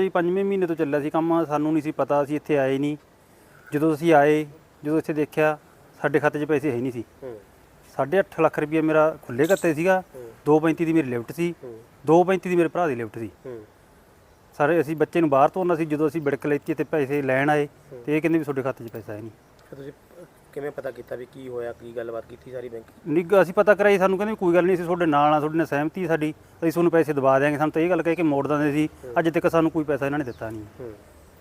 ਜੀ ਪੰਜਵੇਂ ਮਹੀਨੇ ਤੋਂ ਚੱਲਿਆ ਸੀ ਕੰਮ ਸਾਨੂੰ ਨਹੀਂ ਸੀ ਪਤਾ ਅਸੀਂ ਇੱਥੇ ਆਏ ਨਹੀਂ। ਜਦੋਂ ਅਸੀਂ ਆਏ ਜਦੋਂ ਇੱਥੇ ਦੇਖਿਆ ਸਾਡੇ ਖਾਤੇ 'ਚ ਪੈਸੇ ਹੈ ਨਹੀਂ ਸੀ। ਹੂੰ। 8.5 ਲੱਖ ਰੁਪਏ ਮੇਰਾ ਖੁੱਲੇ ਖਾਤੇ ਸੀਗਾ 2.35 ਦੀ ਮੇਰੀ ਲਿਫਟ ਸੀ 2.35 ਦੀ ਮੇਰੇ ਭਰਾ ਦੀ ਲਿਫਟ ਸੀ। ਸਾਰੇ ਅਸੀਂ ਬੱਚੇ ਨੂੰ ਬਾਹਰ ਤੋਰਨਾ ਸੀ ਜਦੋਂ ਅਸੀਂ ਬਿੜਕ ਲੈਤੀ ਤੇ ਪੈਸੇ ਲੈਣ ਆਏ ਤੇ ਇਹ ਕਹਿੰਦੇ ਵੀ ਤੁਹਾਡੇ ਖਾਤੇ 'ਚ ਪੈਸਾ ਹੈ ਨਹੀਂ। ਤੁਸੀਂ ਕਿਵੇਂ ਪਤਾ ਕੀਤਾ ਵੀ ਕੀ ਹੋਇਆ ਕੀ ਗੱਲਬਾਤ ਕੀਤੀ ਸਾਰੀ ਬੈਂਕ? ਨਿੱਘ ਅਸੀਂ ਪਤਾ ਕਰਾਈ ਸਾਨੂੰ ਕਹਿੰਦੇ ਵੀ ਕੋਈ ਗੱਲ ਨਹੀਂ ਅਸੀਂ ਤੁਹਾਡੇ ਨਾਲ ਆ ਤੁਹਾਡੇ ਨਾਲ ਸਹਿਮਤੀ ਹੈ ਸਾਡੀ ਅਸੀਂ ਤੁਹਾਨੂੰ ਪੈਸੇ ਦਵਾ ਦਿਆਂਗੇ ਸਾਨੂੰ ਤਾਂ ਇਹ ਗੱਲ ਕਹਿ ਕੇ ਮੋੜ ਦਿੰਦੇ ਸੀ ਅੱਜ ਤੱਕ ਸਾਨੂੰ ਕੋਈ ਪੈਸਾ ਇਹਨਾਂ ਨੇ ਦਿੱਤਾ ਨਹੀਂ। ਹੂੰ।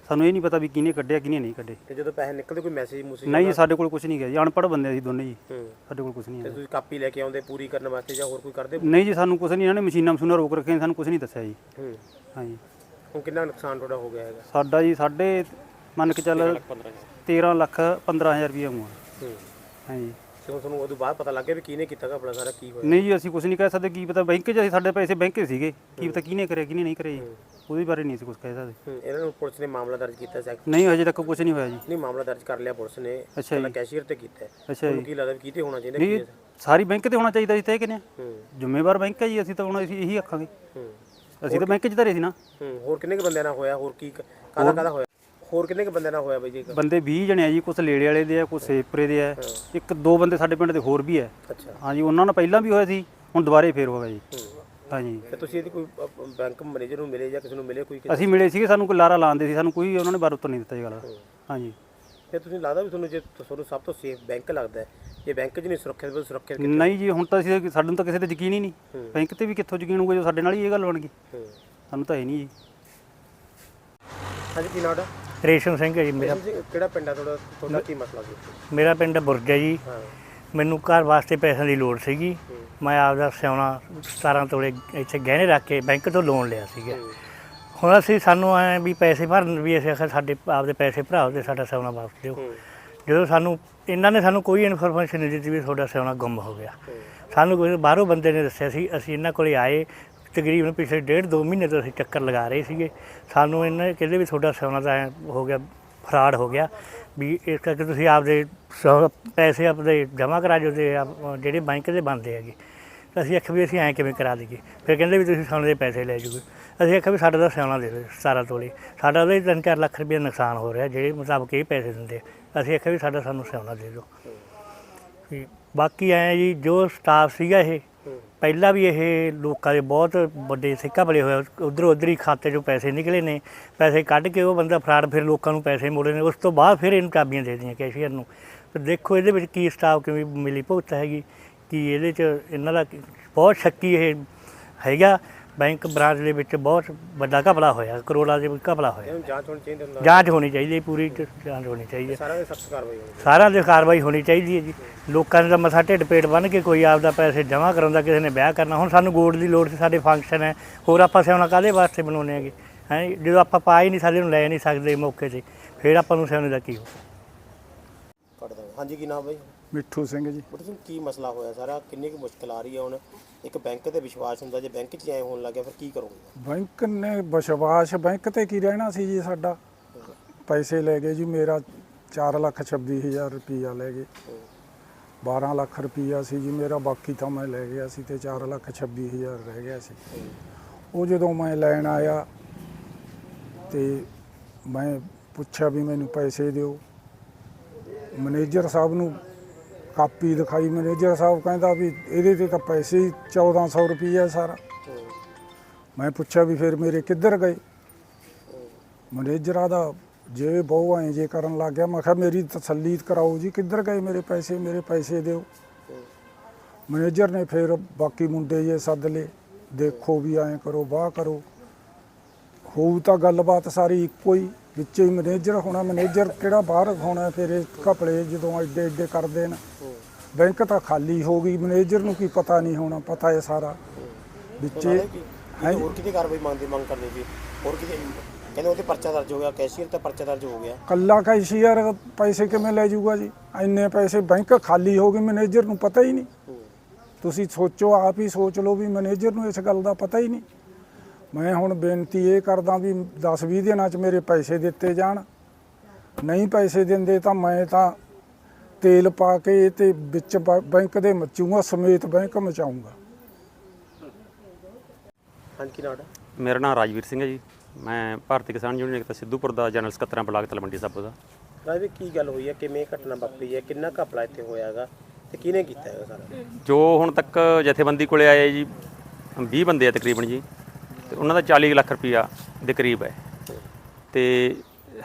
ਸਾਨੂੰ ਇਹ ਨਹੀਂ ਪਤਾ ਵੀ ਕਿਹਨੇ ਕੱਢਿਆ ਕਿਹਨੇ ਨਹੀਂ ਕੱਢੇ। ਤੇ ਜਦੋਂ ਪੈਸੇ ਨਿਕਲਦੇ ਕੋਈ ਮੈਸੇਜ ਮੂਸੇਜ ਨਹੀਂ ਜੀ ਸਾਡੇ ਕੋਲ ਕੁਝ ਨਹੀਂ ਗਿਆ ਜੀ ਅਨਪੜ੍ਹ ਬੰਦੇ ਅਸੀਂ ਦੋਨੇ ਜੀ। ਹੂੰ। ਸਾਡੇ ਕੋਲ ਕੁਝ ਨਹੀਂ ਤੇ ਹੈ ਤੁਸੀਂ ਕਾਪੀ ਲੈ ਕੇ ਆਉਂਦੇ ਪੂਰੀ ਕਰਨ ਵਾਸਤੇ ਜਾਂ ਹੋਰ ਕੋਈ ਕਰਦੇ? ਨਹੀਂ ਜੀ ਸਾਨੂੰ ਕੁਝ ਨਹੀਂ ਇਹਨਾਂ ਨੇ ਮਸ਼ੀਨਾਂ ਮਸ਼ੂਨਾਂ ਰੋਕ ਰੱਖੀਆਂ ਸਾਨੂੰ ਕੁਝ ਨਹੀਂ ਦੱਸਿਆ ਜੀ। ਹੂੰ। ਹਾਂਜੀ। ਹੁਣ ਕਿੰਨਾ ਨੁਕਸਾਨ ਤੁਹਾਡਾ ਹੋ ਗਿਆ ਹੈਗਾ? ਸਾਡਾ ਜੀ ਸਾਡੇ ਮੰਨ ਕੇ ਚੱਲ 13 ਲੱਖ 15000 ਰੁਪਏ ਹੋਊਗਾ। ਹਾਂਜੀ। ਤੇ ਹੁਣ ਤੁਹਾਨੂੰ ਉਦੋਂ ਬਾਅਦ ਪਤਾ ਲੱਗ ਗਿਆ ਵੀ ਕਿਹਨੇ ਕੀਤਾ ਗਾ ਆਪਣਾ ਸਾਰਾ ਕੀ ਹੋਇਆ। ਨਹੀਂ ਜੀ ਅਸੀਂ ਕੁਝ ਨਹੀਂ ਕਹਿ ਸਕਦੇ ਕੀ ਪਤਾ ਬੈਂਕ 'ਚ ਅਸੀਂ ਸਾਡੇ ਪੈਸੇ ਬੈਂਕ 'ਚ ਸੀਗੇ ਕੀ ਪਤਾ ਕਿਹਨੇ ਕਰਿਆ ਕਿਹਨੇ ਨਹੀਂ ਕਰਿਆ ਜੀ। ਉਹਦੇ ਬਾਰੇ ਨਹੀਂ ਅਸੀਂ ਕੁਝ ਕਹਿ ਸਕਦੇ। ਹੂੰ ਇਹਨਾਂ ਨੂੰ ਪੁਲਿਸ ਨੇ ਮਾਮਲਾ ਦਰਜ ਕੀਤਾ ਸੀ। ਨਹੀਂ ਹਜੇ ਤੱਕ ਕੁਝ ਨਹੀਂ ਹੋਇਆ ਜੀ। ਨਹੀਂ ਮਾਮਲਾ ਦਰਜ ਕਰ ਲਿਆ ਪੁਲਿਸ ਨੇ। ਅੱਛਾ ਪਹਿਲਾਂ ਜੀ ਕੈਸ਼ੀਅਰ ਤੇ ਕੀਤਾ ਹੈ। ਅੱਛਾ ਤੁਹਾਨੂੰ ਜੀ। ਕੀ ਲੱਗਦਾ ਵੀ ਕਿਤੇ ਹੋਣਾ ਚਾਹੀਦਾ ਨਹੀਂ ਕੀ ਸਾਰੀ ਬੈਂਕ ਤੇ ਹੋਣਾ ਚਾਹੀਦਾ ਸੀ ਤੇ ਕਿਨੇ ਹੂੰ। ਜ਼ਿੰਮੇਵਾਰ ਬੈਂਕ ਹੈ ਜੀ ਅਸੀਂ ਤਾਂ ਹੁਣ ਅਸੀਂ ਇਹੀ ਆਖਾਂਗੇ। ਹੂੰ। ਅਸੀਂ ਤਾਂ ਬੈਂਕ 'ਚ ਧਰੇ ਸੀ ਨਾ। ਹੂੰ ਹੋਰ ਕਿੰਨੇ ਕੁ ਬੰਦਿਆਂ ਨਾਲ ਹੋਇਆ ਹੋਰ ਕੀ ਕਾਹਦਾ ਕਾਹਦਾ ਹੋਇਆ? ਹੋਰ ਕਿੰਨੇ ਕੁ ਬੰਦਿਆਂ ਨਾਲ ਹੋਇਆ ਬਾਈ ਜੀ ਬੰਦੇ 20 ਜਣੇ ਆ ਜੀ ਕੁਝ ਲੇੜੇ ਵਾਲੇ ਦੇ ਆ ਕੁਝ ਸੇਪਰੇ ਦੇ ਆ। ਇੱਕ ਦੋ ਬੰਦੇ ਸਾਡੇ ਪਿੰਡ ਦੇ ਹੋਰ ਵੀ ਆ। ਅੱਛਾ। ਹਾਂਜੀ ਉਹਨਾਂ ਨਾਲ ਪਹਿਲਾਂ ਵੀ ਹੋਇਆ ਸੀ ਹੁਣ ਦੁਬਾਰੇ ਫੇਰ ਹੋ ਗਿਆ ਜੀ। ਹੂੰ। ਹਾਂਜੀ ਤੇ ਤੁਸੀਂ ਇਹਦੀ ਕੋਈ ਬੈਂਕ ਮੈਨੇਜਰ ਨੂੰ ਮਿਲੇ ਜਾਂ ਕਿਸੇ ਨੂੰ ਮਿਲੇ ਕੋਈ ਅਸੀਂ ਮਿਲੇ ਸੀਗੇ ਸਾਨੂੰ ਕੋਈ ਲਾਰਾ ਲਾਉਂਦੇ ਸੀ ਸਾਨੂੰ ਕੋਈ ਉਹਨਾਂ ਨੇ ਬਾਰ ਉੱਤਰ ਨਹੀਂ ਦਿੱਤਾ ਇਹ ਗੱਲ। ਹਾਂਜੀ ਤੇ ਤੁਸੀਂ ਲੱਗਦਾ ਵੀ ਤੁਹਾਨੂੰ ਜੇ ਤੁਹਾਨੂੰ ਸਭ ਤੋਂ ਸੇਫ ਬੈਂਕ ਲੱਗਦਾ ਹੈ ਜੇ ਬੈਂਕ 'ਚ ਨਹੀਂ ਸੁਰੱਖਿਅਤ ਬਿਲ ਕਿੱਥੇ? ਨਹੀਂ ਜੀ ਹੁਣ ਤਾਂ ਅਸੀਂ ਸਾਨੂੰ ਤਾਂ ਕਿਸੇ ਤੇ ਯਕੀਨ ਹੀ ਨਹੀਂ। ਬੈਂਕ ਤੇ ਵੀ ਕਿੱਥੋਂ ਯਕੀਨ ਹੋਊਗਾ ਜੋ ਸਾਡੇ ਨਾਲ ਹੀ ਇਹ ਗੱਲ ਬਣ ਗਈ? ਸਾਨੂੰ ਤਾਂ ਹੈ ਨਹੀਂ ਜੀ। ਹਾਂਜੀ ਕੀ ਨਾਮ ਹੈ ਰੇਸ਼ਮ ਸਿੰਘ ਹੈ ਜੀ ਮੇਰਾ। ਤੁਸੀਂ ਕਿਹੜਾ ਪਿੰਡ ਆ ਤੁਹਾਡਾ? ਤੁਹਾਡਾ ਕੀ ਮਸਲਾ ਸੀ? ਮੇਰਾ ਪਿੰਡ ਬੁਰਜ ਹੈ ਜੀ। ਹਾਂ। ਮੈਨੂੰ ਘਰ ਵਾਸਤੇ ਪੈਸਿਆਂ ਦੀ ਲੋੜ ਸੀਗੀ। ਮੈਂ ਆਪਦਾ ਸਿਆਉਣਾ 17 ਤੋਲੇ ਇੱਥੇ ਗਹਿਣੇ ਰੱਖ ਕੇ ਬੈਂਕ ਤੋਂ ਲੋਨ ਲਿਆ ਸੀਗਾ। ਹੁਣ ਅਸੀਂ ਸਾਨੂੰ ਐ ਵੀ ਪੈਸੇ ਭਰਨ ਵੀ ਅਸੀਂ ਆਖਿਆ ਸਾਡੇ ਆਪਦੇ ਪੈਸੇ ਭਰਾਓ ਤੇ ਸਾਡਾ ਸਿਆਉਣਾ ਵਾਪਸ ਦਿਓ। ਜਦੋਂ ਸਾਨੂੰ ਇਹਨਾਂ ਨੇ ਸਾਨੂੰ ਕੋਈ ਇਨਫੋਰਮੇਸ਼ਨ ਨਹੀਂ ਦਿੱਤੀ ਵੀ ਤੁਹਾਡਾ ਸਿਆਉਣਾ ਗੁੰਮ ਹੋ ਗਿਆ। ਸਾਨੂੰ ਕੋਈ ਬਾਹਰੋਂ ਬੰਦੇ ਨੇ ਦੱਸਿਆ ਸੀ ਅਸੀਂ ਇਹਨਾਂ ਕੋਲੇ ਆਏ ਤਕਰੀਬਨ ਪਿਛਲੇ ਡੇਢ ਦੋ ਮਹੀਨੇ ਤੋਂ ਅਸੀਂ ਚੱਕਰ ਲਗਾ ਰਹੇ ਸੀਗੇ। ਸਾਨੂੰ ਇਹਨਾਂ ਕਹਿੰਦੇ ਵੀ ਤੁਹਾਡਾ ਸਿਆਉਣਾ ਤਾਂ ਐਂ ਹੋ ਗਿਆ, ਫਰਾਡ ਹੋ ਗਿਆ ਵੀ ਇਸ ਕਰਕੇ ਤੁਸੀਂ ਆਪਦੇ ਸੌ- ਪੈਸੇ ਆਪਦੇ ਜਮ੍ਹਾਂ ਕਰਾ ਜੋ ਤੇ ਆਪ- ਜਿਹੜੇ ਬੈਂਕ ਦੇ ਬਣਦੇ ਹੈਗੇ। ਤਾਂ ਅਸੀਂ ਆਖਿਆ ਵੀ ਅਸੀਂ ਐਂ ਕਿਵੇਂ ਕਰਾ ਦਈਏ? ਫਿਰ ਕਹਿੰਦੇ ਵੀ ਤੁਸੀਂ ਸਾਨੂੰ ਦੇ ਪੈਸੇ ਲੈ ਜੂਗੇ ਅਸੀਂ ਆਖਿਆ ਵੀ ਸਾਡਾ ਤਾਂ ਸਿਆਉਣਾ ਦੇ ਦਿਓ 17 ਤੋਲੇ। ਸਾਡਾ ਉਹਦੇ 3-4 ਲੱਖ ਰੁਪਏ ਨੁਕਸਾਨ ਹੋ ਰਿਹਾ, ਜਿਹੜੇ ਮੁਤਾਬਕ ਇਹ ਪੈਸੇ ਦਿੰਦੇ ਆ। ਅਸੀਂ ਆਖਿਆ ਵੀ ਸਾਡਾ ਸਾਨੂੰ ਸਿਆਉਣਾ ਦੇ ਦਿਓ। ਵੀ ਬਾਕੀ ਐਂ ਜੀ, ਜੋ ਸਟਾਫ ਸੀਗਾ ਇਹ ਪਹਿਲਾਂ ਵੀ ਇਹ ਲੋਕਾਂ ਦੇ ਬਹੁਤ ਵੱਡੇ ਸਿੱਕਾ ਬਲੇ ਹੋਏ ਉਧਰ ਉਧਰ ਹੀ ਖਾਤੇ 'ਚੋਂ ਪੈਸੇ ਨਿਕਲੇ ਨੇ, ਪੈਸੇ ਕੱਢ ਕੇ ਉਹ ਬੰਦਾ ਫਰਾਡ ਫਿਰ ਲੋਕਾਂ ਨੂੰ ਪੈਸੇ ਮੋੜੇ ਨੇ, ਉਸ ਤੋਂ ਬਾਅਦ ਫਿਰ ਇਹਨੂੰ ਚਾਬੀਆਂ ਦੇ ਦਿੱਤੀਆਂ ਕੈਸ਼ੀਅਰ ਨੂੰ। ਤੇ ਦੇਖੋ ਇਹਦੇ ਵਿੱਚ ਕੀ ਸਟਾਫ ਕਿਵੇਂ ਮਿਲੀ ਭੁਗਤ ਹੈਗੀ, ਕਿ ਇਹਦੇ 'ਚ ਇਹਨਾਂ ਦਾ ਬਹੁਤ ਸ਼ੱਕੀ ਇਹ ਹੈਗਾ। ਬੈਂਕ ਬ੍ਰਾਂਚ ਦੇ ਵਿੱਚ ਬਹੁਤ ਵੱਡਾ ਘਪਲਾ ਹੋਇਆ ਕਰੋੜਾਂ ਦੇ ਵਿੱਚ ਘਪਲਾ ਹੋਇਆ। ਜਾਂਚ ਹੋਣੀ ਚਾਹੀਦੀ ਹੁੰਦਾ ਜਾਂਚ ਹੋਣੀ ਚਾਹੀਦੀ ਹੈ ਪੂਰੀ ਜਾਂਚ ਹੋਣੀ ਚਾਹੀਦੀ ਹੈ। ਸਾਰਾ ਦੇ ਸਖਤ ਕਾਰਵਾਈ ਹੋਣੀ ਸਾਰਿਆਂ ਦੀ ਕਾਰਵਾਈ ਹੋਣੀ ਚਾਹੀਦੀ ਹੈ ਜੀ। ਲੋਕਾਂ ਤਾਂ ਮੱਥਾ ਢਿੱਡ ਪੇਟ ਬੰਨ ਕੇ ਕੋਈ ਆਪਦਾ ਪੈਸੇ ਜਮ੍ਹਾਂ ਕਰਾਉਂਦਾ ਕਿਸੇ ਨੇ ਵਿਆਹ ਕਰਨਾ ਹੁਣ ਸਾਨੂੰ ਗੋਲਡ ਦੀ ਲੋੜ ਸੀ ਸਾਡੇ ਫੰਕਸ਼ਨ ਹੈ। ਹੋਰ ਆਪਾਂ ਸਿਆਉਣਾ ਕਾਹਦੇ ਵਾਸਤੇ ਬਣਾਉਂਦੇ ਹੈਗੇ? ਹੈ ਜਦੋਂ ਆਪਾਂ ਪਾ ਹੀ ਨਹੀਂ ਸਕਦੇ ਨੂੰ ਲੈ ਨਹੀਂ ਸਕਦੇ ਮੌਕੇ ਤੇ। ਫਿਰ ਆਪਾਂ ਨੂੰ ਸਿਆਉਣੇ ਦਾ ਕੀ ਹੋ ਹਾਂਜੀ ਕੀ ਨਾਮ ਬਾਈ ਮਿੱਠੂ ਸਿੰਘ ਜੀ। ਬਟ ਸਿੰਘ ਕੀ ਮਸਲਾ ਹੋਇਆ ਸਾਰਾ? ਕਿੰਨੀ ਕੁ ਮੁਸ਼ਕਲ ਆ ਰਹੀ ਹੈ ਹੁਣ? ਇੱਕ ਬੈਂਕ ਤੇ ਵਿਸ਼ਵਾਸ ਹੁੰਦਾ ਜੇ ਬੈਂਕ 'ਚ ਐ ਹੋਣ ਲੱਗਿਆ ਫਿਰ ਕੀ ਕਰੋਗੇ? ਬੈਂਕ ਨੇ ਵਿਸ਼ਵਾਸ ਬੈਂਕ ਤੇ ਕੀ ਰਹਿਣਾ ਸੀ ਜੀ ਸਾਡਾ? ਪੈਸੇ ਲੈ ਗਏ ਜੀ ਮੇਰਾ 4 ਲੱਖ 26 ਹਜ਼ਾਰ ਰੁਪਈਆ ਲੈ ਗਏ। 12 ਲੱਖ ਰੁਪਈਆ ਸੀ ਜੀ ਮੇਰਾ ਬਾਕੀ ਤਾਂ ਮੈਂ ਲੈ ਗਿਆ ਸੀ ਤੇ 4 ਲੱਖ 26 ਹਜ਼ਾਰ ਰਹਿ ਗਿਆ ਸੀ। ਉਹ ਜਦੋਂ ਮੈਂ ਲੈਣ ਆਇਆ ਤੇ ਮੈਂ ਪੁੱਛਿਆ ਵੀ ਮੈਨੂੰ ਪੈਸੇ ਦਿਓ। ਮੈਨੇਜਰ ਸਾਹਿਬ ਨੂੰ ਕਾਪੀ ਦਿਖਾਈ ਮੈਨੇਜਰ ਸਾਹਿਬ ਕਹਿੰਦਾ ਵੀ ਇਹਦੇ ਤੇ ਤਾਂ ਪੈਸੇ ਹੀ 1400 ਰੁਪਈਆ ਸਾਰਾ। ਮੈਂ ਪੁੱਛਿਆ ਵੀ ਫਿਰ ਮੇਰੇ ਕਿੱਧਰ ਗਏ? ਮੈਨੇਜਰਾਂ ਦਾ ਜੇ ਬਹੁ ਐਂ ਜੇ ਕਰਨ ਲੱਗ ਗਿਆ, ਮੈਂ ਕਿਹਾ ਮੇਰੀ ਤਸੱਲੀ ਕਰਾਓ ਜੀ, ਕਿੱਧਰ ਗਏ ਮੇਰੇ ਪੈਸੇ? ਮੇਰੇ ਪੈਸੇ ਦਿਓ। ਮੈਨੇਜਰ ਨੇ ਫਿਰ ਬਾਕੀ ਮੁੰਡੇ ਜੇ ਸੱਦ ਲਏ। ਦੇਖੋ ਵੀ ਐਂ ਕਰੋ ਬਾਹ ਕਰੋ। ਹੋਊ ਤਾਂ ਗੱਲਬਾਤ ਸਾਰੀ ਇੱਕੋ ਹੀ, ਵਿੱਚ ਹੀ ਮੈਨੇਜਰ ਹੋਣਾ। ਮੈਨੇਜਰ ਕਿਹੜਾ ਬਾਹਰ ਹੋਣਾ, ਫਿਰ ਇਹ ਘਪਲੇ ਜਦੋਂ ਐਡੇ ਐਡੇ ਕਰਦੇ ਨੇ ਬੈਂਕ ਤਾਂ ਖਾਲੀ ਹੋ ਗਈ ਮੈਨੇਜਰ ਨੂੰ ਕੀ ਪਤਾ ਨਹੀਂ ਹੋਣਾ ਪਤਾ ਹੈ ਸਾਰਾ। ਵਿੱਚੇ ਕੀ ਹੋਰ ਕਿਤੇ ਕਾਰਵਾਈ ਮੰਗਦੀ ਮੰਗ ਕਰਨੀ ਸੀ? ਹੋਰ ਕਿਤੇ ਕਹਿੰਦੇ ਉਹਤੇ ਪਰਚਾ ਦਰਜ ਹੋ ਗਿਆ ਕੈਸ਼ੀਅਰ ਤੇ ਪਰਚਾ ਦਰਜ ਹੋ ਗਿਆ। ਕੱਲਾ ਕੈਸ਼ੀਅਰ ਪੈਸੇ ਕਿਵੇਂ ਲੈ ਜਾਊਗਾ ਜੀ? ਇੰਨੇ ਪੈਸੇ ਬੈਂਕ ਖਾਲੀ ਹੋ ਗਈ ਮੈਨੇਜਰ ਨੂੰ ਪਤਾ ਹੀ ਨਹੀਂ। ਤੁਸੀਂ ਸੋਚੋ ਆਪ ਹੀ ਸੋਚ ਲਓ ਵੀ ਮੈਨੇਜਰ ਨੂੰ ਇਸ ਗੱਲ ਦਾ ਪਤਾ ਹੀ ਨਹੀਂ। ਮੈਂ ਹੁਣ ਬੇਨਤੀ ਇਹ ਕਰਦਾ ਵੀ 10-20 ਦਿਨਾਂ 'ਚ ਮੇਰੇ ਪੈਸੇ ਦਿੱਤੇ ਜਾਣ। ਨਹੀਂ ਪੈਸੇ ਦਿੰਦੇ ਤਾਂ ਮੈਂ ਤਾਂ ਤੇਲ ਪਾ ਕੇ ਤੇ ਵਿੱਚ ਬ- ਬੈਂਕ ਦੇ ਮਚੂਗਾ ਸਮੇਤ ਬੈਂਕ ਮਚਾਉਂਗਾ। ਹਾਂਜੀ ਕੀ ਨਾਮ ਹੈ ਮੇਰਾ ਨਾਮ ਰਾਜਵੀਰ ਸਿੰਘ ਹੈ ਜੀ। ਮੈਂ ਭਾਰਤੀ ਕਿਸਾਨ ਯੂਨੀਅਨ ਏਕਤਾ ਸਿੱਧੂਪੁਰ ਦਾ ਜਨਰਲ ਸਕੱਤਰਾਂ ਬਲਾਕ ਤਲਵੰਡੀ ਸਾਬੋ ਦਾ। ਰਾਜਵੀਰ ਕੀ ਗੱਲ ਹੋਈ ਹੈ? ਕਿਵੇਂ ਘਟਨਾ ਵਾਪਰੀ ਹੈ? ਕਿੰਨਾ ਘਪਲਾ ਇੱਥੇ ਹੋਇਆ ਹੈਗਾ? ਤੇ ਕਿਹਨੇ ਕੀਤਾ ਹੈਗਾ ਸਾਰਾ? ਜੋ ਹੁਣ ਤੱਕ ਜਥੇਬੰਦੀ ਕੋਲੇ ਆਏ ਜੀ 20 ਬੰਦੇ ਆ ਤਕਰੀਬਨ ਜੀ ਤੇ ਉਹਨਾਂ ਦਾ 40 ਲੱਖ ਰੁਪਇਆ ਦੇ ਕਰੀਬ ਹੈ। ਤੇ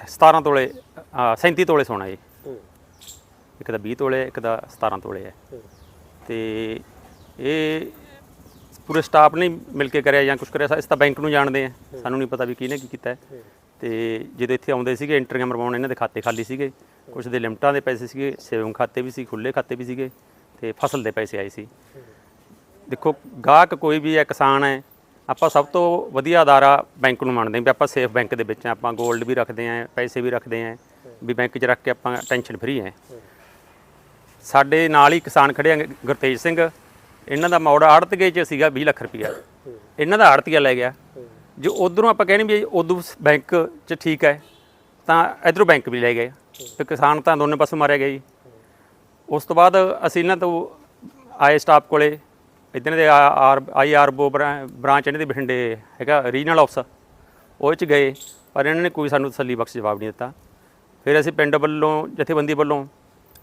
17 ਤੋਲੇ ਆ, 37 ਤੋਲੇ ਸੋਨਾ ਜੀ। ਹੂੰ ਇੱਕ ਦਾ 20 ਤੋਲੇ ਇੱਕ ਦਾ 17 ਤੋਲੇ ਹੈ। ਤੇ ਇਹ ਪੂਰੇ ਸਟਾਫ ਨੇ ਮਿਲ ਕੇ ਕਰਿਆ ਜਾਂ ਕੁਝ ਕਰਿਆ ਇਸ ਤਾਂ ਬੈਂਕ ਨੂੰ ਜਾਣਦੇ ਆ। ਸਾਨੂੰ ਨਹੀਂ ਪਤਾ ਵੀ ਕਿਹਨੇ ਕੀ ਕੀਤਾ। ਤੇ ਜਦੋਂ ਇੱਥੇ ਆਉਂਦੇ ਸੀਗੇ ਐਂਟਰੀਆਂ ਮਰਵਾਉਣ ਇਹਨਾਂ ਦੇ ਖਾਤੇ ਖਾਲੀ ਸੀਗੇ। ਕੁਝ ਦੇ ਲਿਮਟਾਂ ਦੇ ਪੈਸੇ ਸੀਗੇ ਸੇਵਿੰਗ ਖਾਤੇ ਵੀ ਸੀ ਖੁੱਲੇ ਖਾਤੇ ਵੀ ਸੀਗੇ ਤੇ ਫਸਲ ਦੇ ਪੈਸੇ ਆਏ ਸੀ। ਦੇਖੋ ਗਾਹਕ ਕੋਈ ਵੀ ਹੈ ਕਿਸਾਨ ਹੈ ਆਪਾਂ ਸਭ ਤੋਂ ਵਧੀਆ ਅਦਾਰਾ ਬੈਂਕ ਨੂੰ ਮੰਨਦੇ ਵੀ ਆਪਾਂ ਸੇਫ ਬੈਂਕ ਦੇ ਵਿੱਚ ਆਪਾਂ 골ਡ ਵੀ ਰੱਖਦੇ ਹਾਂ ਪੈਸੇ ਵੀ ਰੱਖਦੇ ਹਾਂ ਵੀ ਬੈਂਕ 'ਚ ਰੱਖ ਕੇ ਆਪਾਂ ਟੈਨਸ਼ਨ ਫਰੀ ਹੈ। ਸਾਡੇ ਨਾਲ ਹੀ ਕਿਸਾਨ ਖੜੇ ਆ ਗੁਰਤੇਜ ਸਿੰਘ। ਇਹਨਾਂ ਦਾ ਮੌੜ ਆੜਤਗੇ 'ਚ ਸੀਗਾ 20 ਲੱਖ ਰੁਪਇਆ। ਇਹਨਾਂ ਦਾ ਆੜਤੀਆ ਲੈ ਗਿਆ। ਜੋ ਉਧਰੋਂ ਆਪਾਂ ਕਹਿੰਦੇ ਵੀ ਉਦੋਂ ਬੈਂਕ 'ਚ ਠੀਕ ਹੈ, ਤਾਂ ਇਧਰੋਂ ਬੈਂਕ ਵੀ ਲੈ ਗਏ। ਤੇ ਕਿਸਾਨ ਤਾਂ ਦੋਨੇ ਪਾਸੇ ਮਾਰਿਆ ਗਿਆ ਜੀ। ਉਸ ਤੋਂ ਬਾਅਦ ਅਸੀਂ ਇਹਨਾਂ ਤੋਂ ਆਏ ਸਟਾਫ ਕੋਲੇ। ਇਦਾਂ ਦੇ ਆਰ, ਆਈ, ਆਰ ਆਰਬੋ ਬ੍ਰਾਂਚ ਇਹਨਾਂ ਦੇ ਬਠਿੰਡੇ ਹੈਗਾ, ਰੀਜਨਲ ਆਫਿਸ ਉਹ 'ਚ ਗਏ, ਪਰ ਇਹਨਾਂ ਨੇ ਕੋਈ ਸਾਨੂੰ ਤਸੱਲੀ ਬਖਸ਼ ਜਵਾਬ ਨਹੀਂ ਦਿੱਤਾ। ਫਿਰ ਅਸੀਂ ਪਿੰਡ ਵੱਲੋਂ, ਜਥੇਬੰਦੀ ਵੱਲੋਂ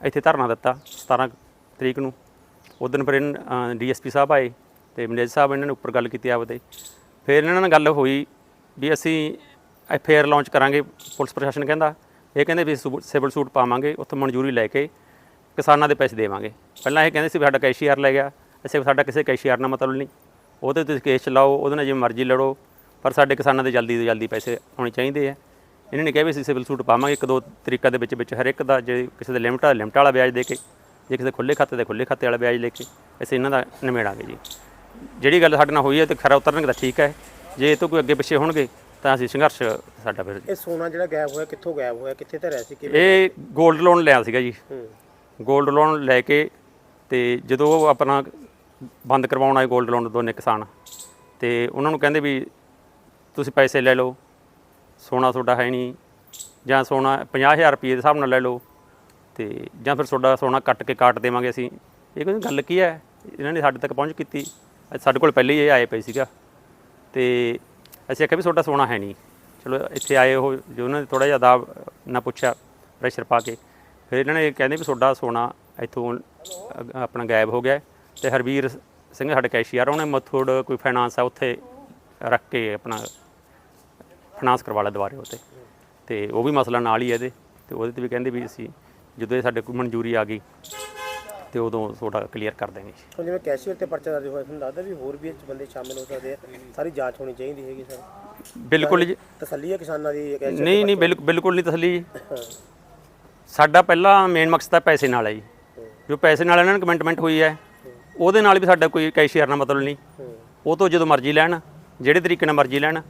ਇੱਥੇ ਧਰਨਾ ਦਿੱਤਾ 17 ਤਰੀਕ ਨੂੰ। ਉਦੋਂ ਫਿਰ ਇਹਨਾਂ ਡੀਐਸਪੀ ਸਾਹਿਬ ਆਏ ਤੇ ਮੈਨੇਜਰ ਸਾਹਿਬ ਇਹਨਾਂ ਨੇ ਉੱਪਰ ਗੱਲ ਕੀਤੀ ਆਪਦੇ। ਫਿਰ ਇਹਨਾਂ ਨਾਲ ਗੱਲ ਹੋਈ ਵੀ ਅਸੀਂ ਐਫਆਰ ਲਾਂਚ ਕਰਾਂਗੇ, ਪੁਲਿਸ ਪ੍ਰਸ਼ਾਸਨ ਕਹਿੰਦਾ। ਇਹ ਕਹਿੰਦੇ ਵੀ ਸੂ- ਸਿਵਲ ਸੂਟ ਪਾਵਾਂਗੇ, ਉੱਥੇ ਮਨਜ਼ੂਰੀ ਲੈ ਕੇ ਕਿਸਾਨਾਂ ਦੇ ਪੈਸੇ ਦੇਵਾਂਗੇ। ਪਹਿਲਾਂ ਇਹ ਕਹਿੰਦੇ ਸੀ ਵੀ ਸਾਡਾ ਕੈਸ਼ੀਆਰ ਲੈ ਗਿਆ, ਅਸੀਂ ਸਾਡਾ ਕਿਸੇ ਕੈਸ਼ੀਆਰ ਨਾਲ ਮਤਲਬ ਨਹੀਂ। ਉਹਦੇ ਤੁਸੀਂ ਕੇਸ ਚਲਾਓ, ਉਹਦੇ ਨਾਲ ਜਿਵੇਂ ਮਰਜ਼ੀ ਲੜੋ, ਪਰ ਸਾਡੇ ਕਿਸਾਨਾਂ ਦੇ ਜਲਦੀ ਤੋਂ ਜਲਦੀ ਪੈਸੇ ਆਉਣੇ ਚਾਹੀਦੇ ਆ। ਇਹਨਾਂ ਨੇ ਕਿਹਾ ਵੀ ਅਸੀਂ ਸਿਵਲ ਸੂਟ ਪਾਵਾਂਗੇ ਇੱਕ ਦੋ ਤਰੀਕਾ ਦੇ ਵਿੱਚ ਵਿੱਚ ਹਰ ਇੱਕ ਦਾ ਜੇ ਕਿਸੇ ਦੇ ਲਿਮਟ ਆ ਲਿਮਟ ਵਾਲਾ ਵਿਆਜ ਦੇ ਕੇ ਜੇ ਕਿਸੇ ਦੇ ਖੁੱਲੇ ਖਾਤੇ ਦੇ ਖੁੱਲੇ ਖਾਤੇ ਵਾਲਾ ਵਿਆਜ ਲੈ ਕੇ ਅਸੀਂ ਇਹਨਾਂ ਦਾ ਨਿਮੇੜਾਂਗੇ ਜੀ। ਜਿਹੜੀ ਗੱਲ ਸਾਡੇ ਨਾਲ ਹੋਈ ਹੈ ਤੇ ਖਰਾ ਉਤਰਨਗੇ ਤਾਂ ਠੀਕ ਹੈ ਜੇ ਇਹ ਤੋਂ ਕੋਈ ਅੱਗੇ ਪਿੱਛੇ ਹੋਣਗੇ ਤਾਂ ਅਸੀਂ ਸੰਘਰਸ਼ ਸਾਡਾ ਫਿਰ ਇਹ ਸੋਨਾ ਜਿਹੜਾ ਗਾਇਬ ਹੋਇਆ ਕਿੱਥੋਂ ਗਾਇਬ ਹੋਇਆ ਕਿੱਥੇ ਧਰਿਆ ਸੀ ਕਿਵੇਂ ਇਹ 골ਡ ਲੋਨ ਲਿਆ ਸੀਗਾ ਜੀ। 골ਡ ਲੋਨ ਲੈ ਕੇ ਤੇ ਜਦੋਂ ਉਹ ਆਪਣਾ ਬੰਦ ਕਰਵਾਉਣ ਆਏ 골ਡ ਲੋਨ ਦੋਨੇ ਕਿਸਾਨ ਤੇ ਉਹਨਾਂ ਨੂੰ ਕਹਿੰਦੇ ਵੀ ਤੁਸੀਂ ਪੈਸੇ ਲੈ ਲਓ ਸੋਨਾ ਤੁਹਾਡਾ ਹੈ ਨਹੀਂ, ਜਾਂ ਸੋਨਾ 50000 ਰੁਪਏ ਦੇ ਹਿਸਾਬ ਨਾਲ ਲੈ ਲਓ ਤੇ ਜਾਂ ਫਿਰ ਤੁਹਾਡਾ ਸੋਨਾ ਕੱਟ ਕੇ ਕਾਟ ਦੇਵਾਂਗੇ ਅਸੀਂ। ਇਹ ਕੋਈ ਗੱਲ ਕੀ ਹੈ? ਇਹਨਾਂ ਨੇ ਸਾਡੇ ਤੱਕ ਪਹੁੰਚ ਕੀਤੀ। ਸਾਡੇ ਕੋਲ ਪਹਿਲੇ ਹੀ ਇਹ ਆਏ ਪਏ ਸੀਗਾ। ਤੇ ਅਸੀਂ ਆਖਿਆ ਵੀ ਤੁਹਾਡਾ ਸੋਨਾ ਹੈ ਨਹੀਂ। ਚਲੋ, ਇੱਥੇ ਆਏ ਉਹ ਜੋ ਉਹਨਾਂ ਨੇ ਥੋੜਾ ਜਿਹਾ ਦਾਬ ਨਾ ਪੁੱਛਿਆ ਪ੍ਰੈਸ਼ਰ ਪਾ ਕੇ। ਫਿਰ ਇਹਨਾਂ ਨੇ ਕਹਿੰਦੇ ਵੀ ਤੁਹਾਡਾ ਸੋਨਾ ਇੱਥੋਂ ਆਪਣਾ ਗਾਇਬ ਹੋ ਗਿਆ ਹੈ। ਤੇ ਹਰਵੀਰ ਸਿੰਘ, ਸਾਡੇ ਕੈਸ਼ੀਅਰ ਉਹਨੇ ਮਥੋੜ ਕੋਈ ਫਾਈਨਾਂਸ ਆ, ਉੱਥੇ ਰੱਖ ਕੇ ਆਪਣਾ ਫਾਈਨਾਂਸ ਕਰਵਾ ਲਿਆ ਦੁਬਾਰੇ ਉੱਤੇ ਤੇ ਉਹ ਵੀ ਮਸਲਾ ਨਾਲ ਹੀ ਹੈ ਇਹਦੇ। ਤੇ ਉਹਦੇ ਤੇ ਵੀ ਕਹਿੰਦੇ ਵੀ ਅਸੀਂ ਜਦੋਂ ਇਹ ਸਾਡੇ ਕੋਲ ਮਨਜ਼ੂਰੀ ਆ ਗਈ ਤੇ ਉਦੋਂ ਤੁਹਾਡਾ ਕਲੀਅਰ ਕਰ ਦੇਵਾਂਗੇ ਹੁਣ ਜਿਵੇਂ ਕੈਸ਼ੀਅਰ ਤੇ ਪਰਚਾ ਦਰਜ ਹੋਇਆ ਤੁਹਾਨੂੰ ਲੱਗਦਾ ਵੀ ਹੋਰ ਵੀ ਇਹ 'ਚ ਬੰਦੇ ਸ਼ਾਮਿਲ ਹੋ ਸਕਦੇ ਆ? ਸਾਰੀ ਜਾਂਚ ਹੋਣੀ ਚਾਹੀਦੀ ਹੈਗੀ ਸਰ। ਬਿਲਕੁਲ ਜੀ। ਤਸੱਲੀ ਹੈ ਕਿਸਾਨਾਂ ਦੀ ਇਹ ਕੈਸ਼ੀਅਰ ਨਹੀਂ ਨਹੀਂ ਬਿਲਕੁਲ ਬਿਲਕੁਲ ਨਹੀਂ ਤਸੱਲੀ ਜੀ। ਸਾਡਾ ਪਹਿਲਾ ਮੇਨ ਮਕਸਦ ਤਾਂ ਪੈਸੇ ਨਾਲ ਹੈ ਜੀ। ਜੋ ਪੈਸੇ ਨਾਲ ਇਹਨਾਂ ਨਾਲ ਕਮਿਟਮੈਂਟ ਹੋਈ ਹੈ ਉਹਦੇ ਨਾਲ ਵੀ ਸਾਡਾ ਕੋਈ ਕੈਸ਼ੀਅਰ ਨਾਲ ਮਤਲਬ ਨਹੀਂ। ਉਹ ਤੋਂ ਜਦੋਂ ਮਰਜ਼ੀ ਲੈਣ ਜਿਹੜੇ ਤਰੀਕੇ ਨਾਲ ਮਰਜ਼ੀ ਲੈਣ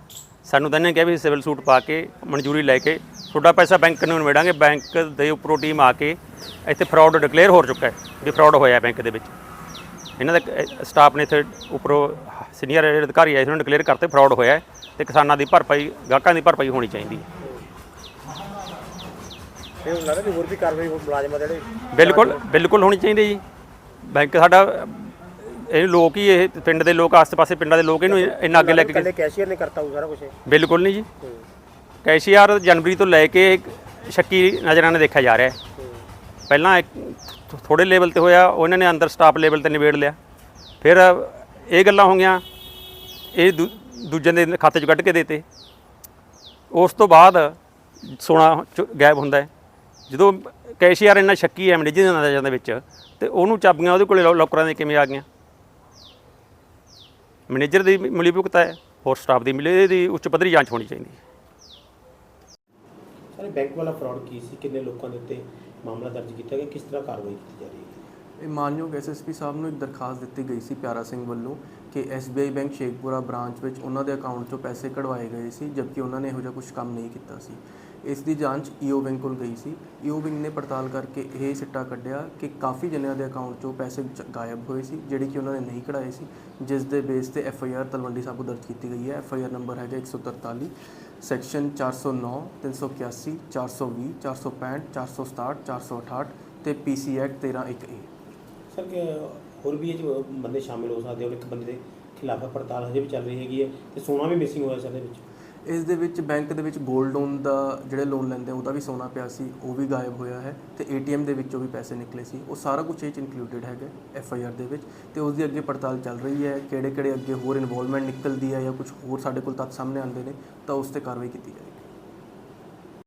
ਸਾਨੂੰ ਤਾਂ ਇਹਨੇ ਕਿਹਾ ਵੀ ਸਿਵਲ ਸੂਟ ਪਾ ਕੇ ਮਨਜ਼ੂਰੀ ਲੈ ਕੇ ਤੁਹਾਡਾ ਪੈਸਾ ਬੈਂਕ ਨੂੰ ਨਿਵੇੜਾਂਗੇ ਬੈਂਕ ਦੇ ਉੱਪਰੋਂ ਟੀਮ ਆ ਕੇ ਇੱਥੇ ਫਰਾਡ ਡਿਕਲੇਅਰ ਹੋ ਚੁੱਕਾ ਹੈ ਵੀ ਫਰਾਡ ਹੋਇਆ ਬੈਂਕ ਦੇ ਵਿੱਚ। ਇਹਨਾਂ ਦਾ ਸਟਾਫ ਨੇ ਇੱਥੇ ਉੱਪਰੋਂ ਸੀਨੀਅਰ ਅਧਿਕਾਰੀ ਆਏ ਉਹਨਾਂ ਨੇ ਡਿਕਲੇਅਰ ਕਰਤੇ ਫਰਾਡ ਹੋਇਆ ਤੇ ਕਿਸਾਨਾਂ ਦੀ ਭਰਪਾਈ ਗਾਹਕਾਂ ਦੀ ਭਰਪਾਈ ਹੋਣੀ ਚਾਹੀਦੀ ਹੈ। ਫਿਰ ਹੁਣ ਲੱਗਦਾ ਵੀ ਹੋਰ ਵੀ ਕਾਰਵਾਈ ਹੋ ਮੁਲਾਜ਼ਮਾਂ ਦੇ ਜਿਹੜੇ ਬਿਲਕੁਲ ਬਿਲਕੁਲ ਹੋਣੀ ਚਾਹੀਦੀ ਜੀ। ਬੈਂਕ ਸਾਡਾ ਇਹ ਲੋਕ ਹੀ ਇਹ ਪਿੰਡ ਦੇ ਲੋਕ ਆਸ-ਪਾਸੇ ਪਿੰਡਾਂ ਦੇ ਲੋਕ ਇਹਨੂੰ ਇੰਨਾ ਅੱਗੇ ਲੈ ਕੇ ਗਏ ਇਕੱਲੇ ਕੈਸ਼ੀਅਰ ਨੇ ਕਰਤਾ ਉਹ ਸਾਰਾ ਕੁਝ ਬਿਲਕੁਲ ਨਹੀਂ ਜੀ। ਕੈਸ਼ੀਆਰ ਜਨਵਰੀ ਤੋਂ ਲੈ ਕੇ ਸ਼ੱਕੀ ਨਜ਼ਰਾਂ ਨਾਲ ਦੇਖਿਆ ਜਾ ਰਿਹਾ ਹੈ। ਪਹਿਲਾਂ ਥੋੜੇ ਲੈਵਲ ਤੇ ਹੋਇਆ ਉਹਨਾਂ ਨੇ ਅੰਦਰ ਸਟਾਫ ਲੈਵਲ ਤੇ ਨਿਬੇੜ ਲਿਆ। ਫਿਰ ਇਹ ਗੱਲਾਂ ਹੋ ਗਈਆਂ ਇਹ ਦੂਜੇ ਦੇ ਖਾਤੇ 'ਚ ਕੱਢ ਕੇ ਦੇਤੇ। ਉਸ ਤੋਂ ਬਾਅਦ ਸੋਨਾ ਗਾਇਬ ਹੁੰਦਾ ਹੈ। ਜਦੋਂ ਕੈਸ਼ੀਆਰ ਇੰਨਾ ਸ਼ੱਕੀ ਹੈ ਮੈਨੇਜਰ ਦੇ ਨਜ਼ਰਾਂ ਦੇ ਵਿੱਚ ਤੇ ਉਹਨੂੰ ਚਾਬੀਆਂ ਉਹਦੇ ਕੋਲੇ ਲੋਕਰਾਂ ਦੇ ਕਿਵੇਂ ਆ ਗਈਆਂ? ਮੈਨੇਜਰ ਦੀ ਮਿਲੀ ਭੁਗਤਾ ਹੈ ਹੋਰ ਸਟਾਫ ਦੀ ਮਿਲੀ ਇਹਦੀ ਉੱਚ ਪੱਧਰੀ ਜਾਂਚ ਹੋਣੀ ਚਾਹੀਦੀ ਹੈ। ਸਾਰੇ ਬੈਂਕ ਵਾਲਾ ਫਰਾਡ ਕੀ ਸੀ? ਕਿੰਨੇ ਲੋਕਾਂ ਦੇ ਉੱਤੇ ਮਾਮਲਾ ਦਰਜ ਕੀਤਾ ਗਿਆ? ਕਿਸ ਤਰ੍ਹਾਂ ਕਾਰਵਾਈ ਕੀਤੀ ਜਾ ਰਹੀ ਹੈ? ਇਹ ਮਾਨਯੋਗ ਐਸਐਸਪੀ ਸਾਹਿਬ ਨੂੰ ਇੱਕ ਦਰਖਾਸਤ ਦਿੱਤੀ ਗਈ ਸੀ ਪਿਆਰਾ ਸਿੰਘ ਵੱਲੋਂ ਕਿ SBI ਬੈਂਕ ਸ਼ੇਖਪੁਰਾ ਬ੍ਰਾਂਚ ਵਿੱਚ ਉਹਨਾਂ ਦੇ ਅਕਾਊਂਟ 'ਚੋਂ ਪੈਸੇ ਕਢਵਾਏ ਗਏ ਸੀ ਜਦਕਿ ਉਹਨਾਂ ਨੇ ਇਹੋ ਜਿਹਾ ਕੁਝ ਕੰਮ ਨਹੀਂ ਕੀਤਾ ਸੀ। ਇਸ ਦੀ ਜਾਂਚ ਈਓ ਬੈਂਕ ਕੋਲ ਗਈ ਸੀ। ਈਓ ਬੈਂਕ ਨੇ ਪੜਤਾਲ ਕਰਕੇ ਇਹ ਸਿੱਟਾ ਕੱਢਿਆ ਕਿ ਕਾਫੀ ਜਣਿਆਂ ਦੇ ਅਕਾਊਂਟ 'ਚੋਂ ਪੈਸੇ ਚ- ਗਾਇਬ ਹੋਏ ਸੀ, ਜਿਹੜੇ ਕਿ ਉਹਨਾਂ ਨੇ ਨਹੀਂ ਕਢਾਏ ਸੀ, ਜਿਸ ਦੇ ਬੇਸ ਤੇ F I R Talwandi Sabo ਦਰਜ ਕੀਤੀ ਗਈ ਹੈ। ਐੱਫ ਆਈ ਆਰ ਨੰਬਰ ਹੈਗਾ 143 ਸੈਕਸ਼ਨ 409 381 420 465 467 468 ਤੇ ਪੀਸੀ ਐਕਟ 13(1)A ਸਰ, ਕਿ ਹੋਰ ਵੀ ਇਹ 'ਚ ਬੰਦੇ ਸ਼ਾਮਿਲ ਹੋ ਸਕਦੇ ਹੋ ਇੱਕ ਬੰਦੇ ਦੇ ਖਿਲਾਫ ਪੜਤਾਲ ਹਜੇ ਵੀ ਚੱਲ ਰਹੀ ਹੈਗੀ ਹੈ, ਤੇ ਸੋਨਾ ਵੀ ਮਿਸਿੰਗ ਹੋਇਆ ਸਰ ਦੇ ਵਿੱਚ। ਇਸ ਦੇ ਵਿੱਚ ਬੈਂਕ ਦੇ ਵਿੱਚ 골ਡ ਲੋਨ ਦਾ ਜਿਹੜੇ ਲੋਨ ਲੈਂਦੇ ਉਹਦਾ ਵੀ ਸੋਨਾ ਪਿਆ ਸੀ, ਉਹ ਵੀ ਗਾਇਬ ਹੋਇਆ ਹੈ ਤੇ ਏਟੀਐਮ ਦੇ ਵਿੱਚੋਂ ਵੀ ਪੈਸੇ ਨਿਕਲੇ ਸੀ। ਉਹ ਸਾਰਾ ਕੁਝ ਇਹ ਚ ਇਨਕਲੂਡਡ ਹੈਗਾ ਐਫ ਆਈ ਆਰ ਦੇ ਵਿੱਚ ਤੇ ਉਸ ਦੀ ਅੱਗੇ ਪੜਤਾਲ ਚੱਲ ਰਹੀ ਹੈ ਕਿਹੜੇ ਕਿਹੜੇ ਅੱਗੇ ਹੋਰ ਇਨਵੋਲਵਮੈਂਟ ਨਿਕਲਦੀ ਹੈ ਜਾਂ ਕੁਝ ਹੋਰ ਸਾਡੇ ਕੋਲ ਤੱਥ ਸਾਹਮਣੇ ਆਉਂਦੇ ਨੇ, ਤਾਂ ਉਸ ਤੇ ਕਾਰਵਾਈ ਕੀਤੀ ਜਾਏਗੀ।